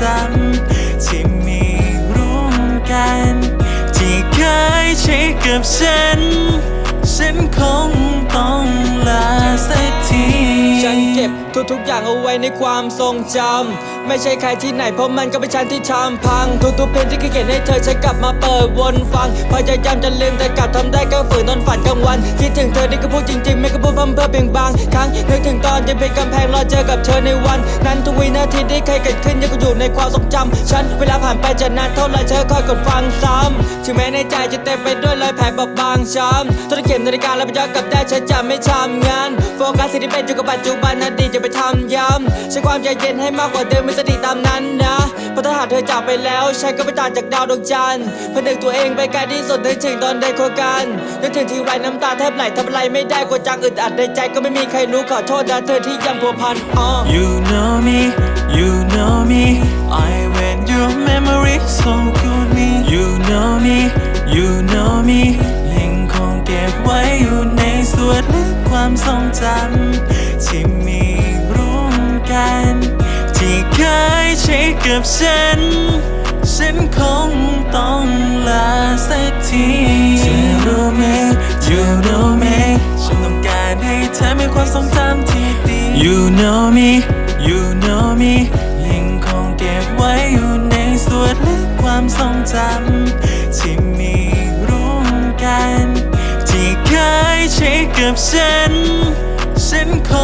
จำที่มีร่วมกัน ที่เคยใช้กับฉัน ฉันคงต้องลาสักที ทุกๆ อย่างเอาไว้ในความทรงจำไม่ใช่ใครที่ไหนเพราะมันก็เป็นฉันที่ทำพัง ทุกๆเพลงที่เคยเขียนให้เธอฉันกลับมาเปิดวนฟังพยายามจะลืมแต่กลับทำได้ก็ฝืนตอนฝันกลางวัน คิดถึงเธอนี่ก็พูดจริงๆ ไม่ก็พูดพั่มเพื่อเพียงบางครั้งนึกถึงตอนยังเป็นกำแพงรอเจอกับเธอในวัน นั้นทุกวินาทีที่เคยเกิดขึ้นยังคงอยู่ในความทรงจำฉันเวลาผ่านไปจะนานเท่าไรเธอคอยกดฟังซ้ำถึงแม้ในใจจะเต็มไปด้วยรอยแผลบอบบางช้ำทุกเข็มนาฬิกาแล้วมันย้อนกลับได้ฉันจะไม่ทำงาน สิ่งที่เป็นอยู่กับปัจจุบันอดีตจะไปทำย้ำใช้ความใจเย็นให้มากกว่าเดิมไม่สติตามนั้นนะเพราะถ้าหากเธอจากไปแล้วฉันก็ไม่ต่างจากดาวดวงจันทร์เพื่อดึงตัวเองไปไกลที่สุดนึกถึงตอนได้คุยกันนึกถึงทีไรน้ำตาแทบไหลทำอะไรไม่ได้กลัวจังอึดอัดในใจก็ไม่มีใครรู้ขอโทษนะเธอที่ยังพัวพันอ๋อ You know me, you know me. I when your memory so good me. You know me, you know me. ยังคงเก็บไว้อยู่ในส่วนลึก ความทรงจำที่มีร่วมกัน ที่เคยใช้กับฉัน ฉันคงต้องลาสักทีเธอรู้ไหม You know me ฉันต้องการให้เธอมีความทรงจำที่ดี You know me You know me กันที่เคยใช้กับฉันฉันคอ